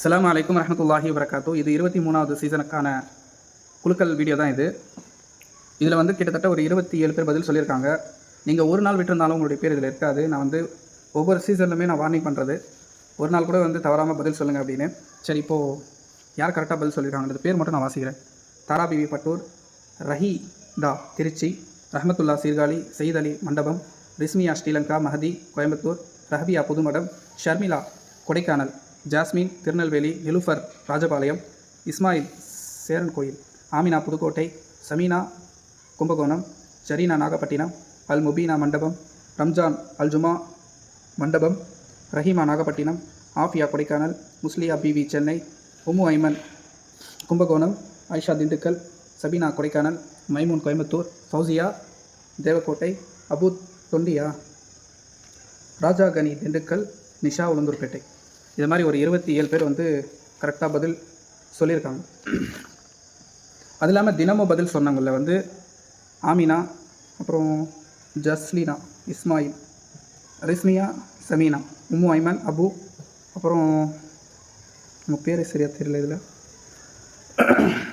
அஸ்லாம் அலைக்கும் ரஹமத்துல்லாஹி வரகாத்தூ இது இருபத்தி மூணாவது சீசனுக்கான குலுக்கல் வீடியோ தான் இது. இதில் வந்து கிட்டத்தட்ட ஒரு இருபத்தி ஏழு பேர் பதில் சொல்லியிருக்காங்க. நீங்கள் ஒரு நாள் விட்டிருந்தாலும் உங்களுடைய பேர் இதில் இருக்காது. நான் வந்து ஒவ்வொரு சீசன்லையுமே நான் வார்னிங் பண்ணுறது ஒரு நாள் கூட வந்து தவறாமல் பதில் சொல்லுங்கள் அப்படின்னு. சரி இப்போது யார் கரெக்டாக பதில் சொல்லியிருக்காங்கன்றது பேர் மட்டும் நான் வாசிக்கிறேன். தாராபிவி பட்டூர் ரஹி தா திருச்சி ரஹமத்துல்லா சீர்காழி சயீத் அலி மண்டபம் ரிஸ்மியா ஸ்ரீலங்கா மஹதி கோயம்புத்தூர் ரஹபியா புதுமடம் ஷர்மிளா கொடைக்கானல் ஜாஸ்மின் திருநெல்வேலி நிலுஃபர் ராஜபாளையம் இஸ்மாயில் சேரன் கோயில் ஆமினா புதுக்கோட்டை சமீனா கும்பகோணம் ஜரீனா நாகப்பட்டினம் அல் முபீனா மண்டபம் ரம்ஜான் அல் ஜுமா மண்டபம் ரஹீமா நாகப்பட்டினம் ஆஃபியா கொடைக்கானல் முஸ்லியா பிவி சென்னை உம்மு ஐமன் கும்பகோணம் ஆயிஷா திண்டுக்கல் சபீனா கொடைக்கானல் மைமூன் கோயம்புத்தூர் ஃபௌசியா தேவக்கோட்டை அபூத் தொண்டியா ராஜா கனி திண்டுக்கல் நிஷா உளுந்தூர்பேட்டை. இது மாதிரி ஒரு இருபத்தி ஏழு பேர் வந்து கரெக்டாக பதில் சொல்லியிருக்காங்க. அது இல்லாமல் தினமும் பதில் சொன்னாங்கள்ல வந்து ஆமினா அப்புறம் ஜஸ்லீனா இஸ்மாயில் ரிஸ்மியா சமீனா உம்மு ஐமன் அபு அப்புறம் உங்கள் பேர் சரியாக தெரியல இதில்.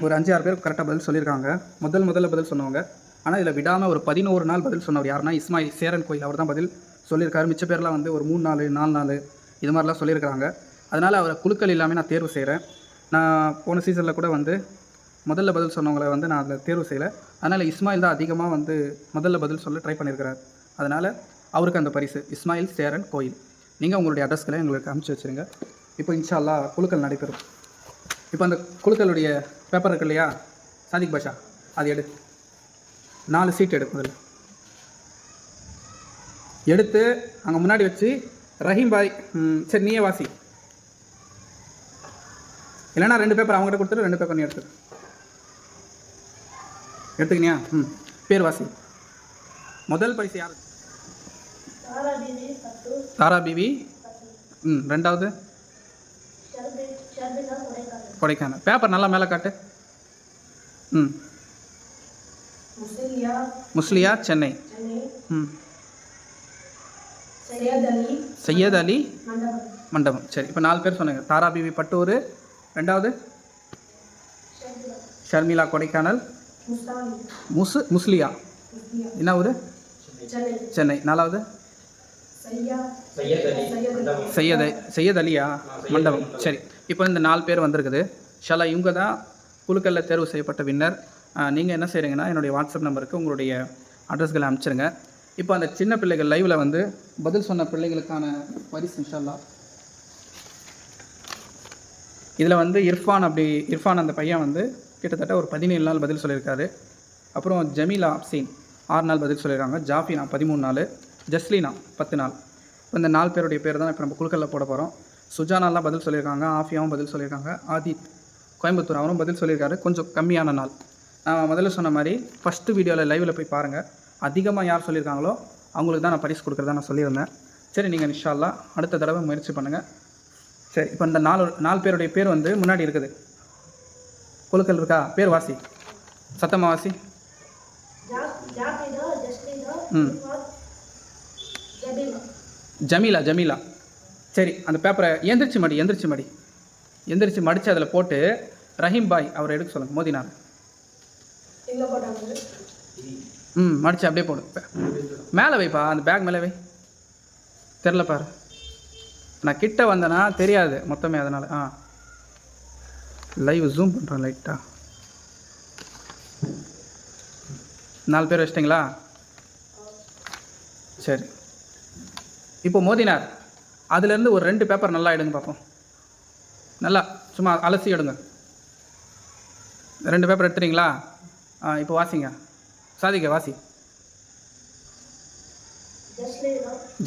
ஒரு அஞ்சு ஆறு பேர் கரெக்டாக பதில் சொல்லியிருக்காங்க. முதல் முதல்ல பதில் சொன்னவங்க. ஆனால் இதில் விடாமல் ஒரு பதினோரு நாள் பதில் சொன்னவர் யாருன்னா இஸ்மாயில் சேரன் கோயில். அவர் தான் பதில் சொல்லியிருக்காரு. மிச்ச பேர்லாம் வந்து ஒரு மூணு நாள் நாலு நாள் இது மாதிரிலாம் சொல்லியிருக்கிறாங்க. அதனால் அவரை குழுக்கள் எல்லாமே நான் தேர்வு செய்கிறேன் நான் போன சீசனில் கூட வந்து முதல்ல பதில் சொன்னவங்களை வந்து நான் அதில் தேர்வு செய்யலை. அதனால் இஸ்மாயில் தான் அதிகமாக வந்து முதல்ல பதில் சொல்ல ட்ரை பண்ணியிருக்கிறார். அதனால் அவருக்கு அந்த பரிசு. இஸ்மாயில் சேரன் கோயில். நீங்கள் உங்களுடைய அட்ரஸ்களை எங்களுக்கு அனுப்பிச்சி வச்சுருங்க. இப்போ இன்ஷா குழுக்கள் நடைபெறும். இப்போ அந்த குழுக்களுடைய பேப்பர் இருக்கு இல்லையா? சாதிக் பாஷா அது எடு. நாலு சீட் எடு முதல்ல. எடுத்து அங்கே முன்னாடி வச்சு ரஹீம் பாய் ம், சரி நீயே வாசி. இல்லைன்னா ரெண்டு பேப்பர் அவங்ககிட்ட கொடுத்துட்டு ரெண்டு பேப்பர் நீ எடுத்து எடுத்துக்கினியா? ம் பேர் வாசி. முதல் பரிசு யார்? தாரா பிவி ம் ரெண்டாவது? கொடைக்கானல். பேப்பர் நல்லா மேலே காட்டு. ம். முஸ்லியா சென்னை. ம். சையத் அலி மண்டபம். மண்டபம். சரி இப்போ நாலு பேர் சொன்னாங்க. தாரா பிவி பட்டூர் ரெண்டாவது ஷர்மிளா கொடைக்கானல் முசு முஸ்லியா. என்ன ஊர் சென்னை. சென்னை. நாலாவது? சையத் சையத் அலியா? மண்டபம். சரி இப்போ இந்த நாலு பேர் வந்திருக்குது. ஷலா இவங்க தான் குழுக்களில் தேர்வு செய்யப்பட்ட வின்னர் நீங்கள் என்ன செய்கிறீங்கன்னா என்னுடைய வாட்ஸ்அப் நம்பருக்கு உங்களுடைய அட்ரஸ்களை அனுப்பிச்சிருங்க. இப்போ அந்த சின்ன பிள்ளைகள் லைவில் வந்து பதில் சொன்ன பிள்ளைகளுக்கான பரிசு இன்ஷால்லா இதில் வந்து இர்ஃபான் அப்படி இர்ஃபான் அந்த பையன் வந்து கிட்டத்தட்ட ஒரு பதினேழு நாள் பதில் சொல்லியிருக்காரு. அப்புறம் ஜமீலா அப்சீன் ஆறு நாள் பதில் சொல்லியிருக்காங்க. ஜாஃபினா பதிமூணு நாள் ஜஸ்லினா பத்து நாள். இப்போ இந்த நாலு பேருடைய பேர் தான் இப்போ நம்ம குழுக்களில் போட போகிறோம் சுஜானாலாம் பதில் சொல்லியிருக்காங்க ஆஃபியாவும் பதில் சொல்லியிருக்காங்க ஆதித் கோயம்புத்தூர் அவரும் பதில் சொல்லியிருக்காரு. கொஞ்சம் கம்மியான நாள். நான் முதல்ல சொன்ன மாதிரி ஃபஸ்ட்டு வீடியோவில் லைவில் போய் பாருங்கள் அதிகமாக யார் சொல்லியிருக்காங்களோ அவங்களுக்கு தான் நான் பரிசு கொடுக்குறதா நான் சொல்லியிருந்தேன். சரி நீங்கள் இன்ஷால்லா அடுத்த தடவை முயற்சி பண்ணுங்கள் சரி இப்போ இந்த நாலு நாலு பேருடைய பேர் வந்து முன்னாடி இருக்குது. குழுக்கள் இருக்கா? பேர் வாசி. சத்தமாக வாசி. ம். ஜமீலா ஜமீலா. சரி அந்த பேப்பரை எந்திரிச்சு மடி எந்திரிச்சு மடி. எந்திரிச்சு மடித்து அதில் போட்டு ரஹீம் பாய் அவரை எடுக்க சொல்லுங்கள் மோதினார். ம் மடிச்சு அப்படியே போடு. மேலே வைப்பா அந்த பேக் மேலே வை. தெரில பாரு. நான் கிட்ட வந்தேன்னா தெரியாது மொத்தமே அதனால். ஆ. லைவ் ஜூம் பண்ணுறேன் லைட்டாக நாலு பேர் வச்சிட்டிங்களா? சரி. இப்போ மோதினார். அதுலேருந்து ஒரு ரெண்டு பேப்பர் நல்லா எடுங்க பார்ப்போம். நல்லா சும்மா அலசி எடுங்க. ரெண்டு பேப்பர் எடுத்துறீங்களா ஆ இப்போ வாசிங்க. சாதிக்க வாசி.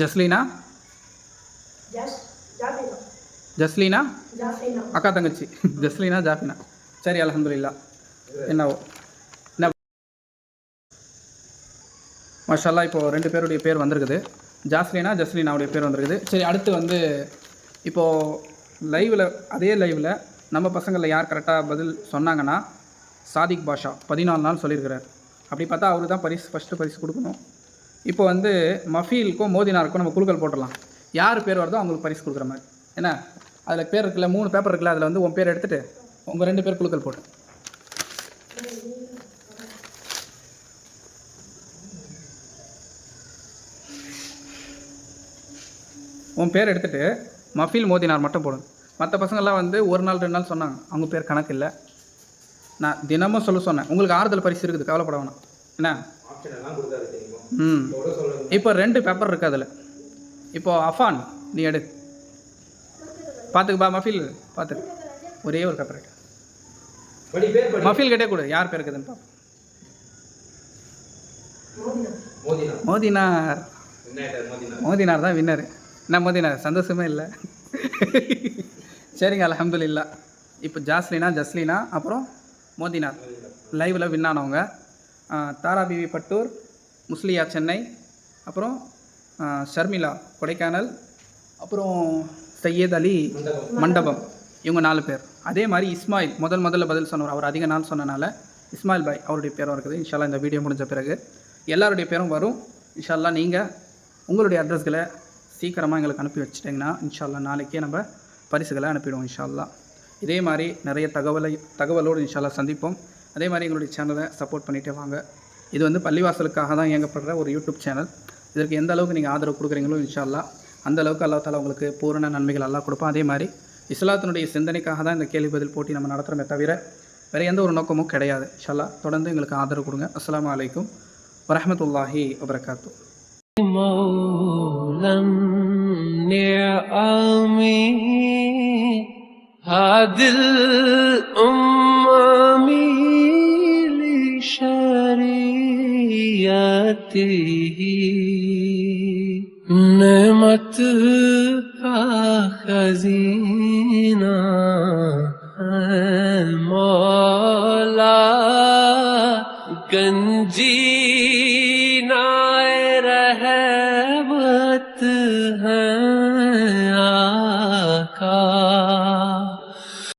ஜஸ்லீனா. ஜஸ்லீனா? அக்கா தங்கச்சி. ஜஸ்லீனா ஜாஃபினா. சரி அல்ஹம்துலில்லாஹ் என்னவோ. என்ன? மாஷால்லா இப்போ ரெண்டு பேருடைய பேர் வந்திருக்குது. ஜாஸ்லீனா ஜஸ்லீனாவுடைய பேர் வந்திருக்குது. சரி அடுத்து வந்து இப்போது லைவில் அதே லைவில் நம்ம பசங்களில் யார் கரெக்டாக பதில் சொன்னாங்கன்னா சாதிக் பாஷா பதினாலு நாள் சொல்லியிருக்கிறார். அப்படி பார்த்தா அவரு தான் பரிசு ஃபஸ்ட்டு பரிசு கொடுக்கணும். இப்போ வந்து மஃபீலுக்கும் மோதினாருக்கும் நம்ம குழுக்கள் போட்டுடலாம். யார் பேர் வருதோ அவங்களுக்கு பரிசு கொடுக்குற மாதிரி. என்ன? அதில் பேர் இருக்குல்ல மூணு பேப்பர் இருக்குல்ல அதில் வந்து உன் பேர் எடுத்துகிட்டு உங்கள் ரெண்டு பேர் குழுக்கள் போட்டு உன் பேர் எடுத்துகிட்டு மஃபீல் மோதினார் மட்டும் போடுங்க மற்ற பசங்கள்லாம் வந்து ஒரு நாள் ரெண்டு நாள் சொன்னாங்க. அவங்க பேர் கணக்கு இல்லை. நான் தினமும் சொல்ல சொன்னேன். உங்களுக்கு ஆறுதல் பரிசு இருக்குது கவலைப்பட வேணாம். என்ன? ம். இப்போ ரெண்டு பேப்பர் இருக்கு அதில். இப்போ அஃபான் நீ எடு. பார்த்துக்கு பா மஃபில். பார்த்துக்கு ஒரே ஒரு பேப்பர் எடு மஃபில் கிட்டே கொடு யார் பேர் இருக்குதுன்னு பார்ப்போம் மோதினா. மோதினார். மோதினார்? தான் வின்னர் என்ன மோதினார்? சந்தோஷமே இல்லை. சரிங்க அல்ஹம்துலில்லா. இப்போ ஜாஸ்லினா ஜஸ்லினா அப்புறம் மோதினார். லைவில் வின் ஆனவங்க. ஆ, தாரா பிவி பட்டூர் முஸ்லியா சென்னை அப்புறம் ஷர்மிளா கொடைக்கானல் அப்புறம் சையத் அலி மண்டபம். இவங்க நாலு பேர். அதே மாதிரி இஸ்மாயில் முதல் முதல்ல பதில் சொன்னவர். அவர் அதிக நாள் சொன்னனால இஸ்மாயில் பாய் அவருடைய பேரும் இருக்குது. இன்ஷால்லா இந்த வீடியோ முடிஞ்ச பிறகு எல்லாருடைய பேரும் வரும். இன்ஷால்லா நீங்கள் உங்களுடைய அட்ரஸ்களை சீக்கிரமாக எங்களுக்கு அனுப்பி வச்சிட்டிங்கன்னா இன்ஷால்லா நாளைக்கே நம்ம பரிசுகளை அனுப்பிடுவோம் இன்ஷால்லா இதே மாதிரி நிறைய தகவலை தகவலோடு இன்ஷால்லா சந்திப்போம் அதே மாதிரி எங்களுடைய சேனலை சப்போர்ட் பண்ணிகிட்டே வாங்க இது வந்து பள்ளிவாசலுக்காக தான் இயங்கப்படுற ஒரு யூடியூப் சேனல் இதற்கு எந்த அளவுக்கு நீங்கள் ஆதரவு கொடுக்குறீங்களோ இன்ஷால்லா அந்த அளவுக்கு அல்லா தாலா உங்களுக்கு பூரண நன்மைகள் எல்லாம் கொடுப்போம் அதே மாதிரி இஸ்லாத்தினுடைய சிந்தனைக்காக தான் இந்த கேள்வி பதில் போட்டி நம்ம நடத்துகிறோமே தவிர வேறு எந்த ஒரு நோக்கமும் கிடையாது இன்ஷால்லா தொடர்ந்து எங்களுக்கு ஆதரவு கொடுங்க அஸ்ஸலாமு அலைக்கும் வரஹ்மத்துல்லாஹி வபரகாத்து مولا نعمي هذه الأمم لشريعته نعمت کا خزینہ ہے مولا گنجی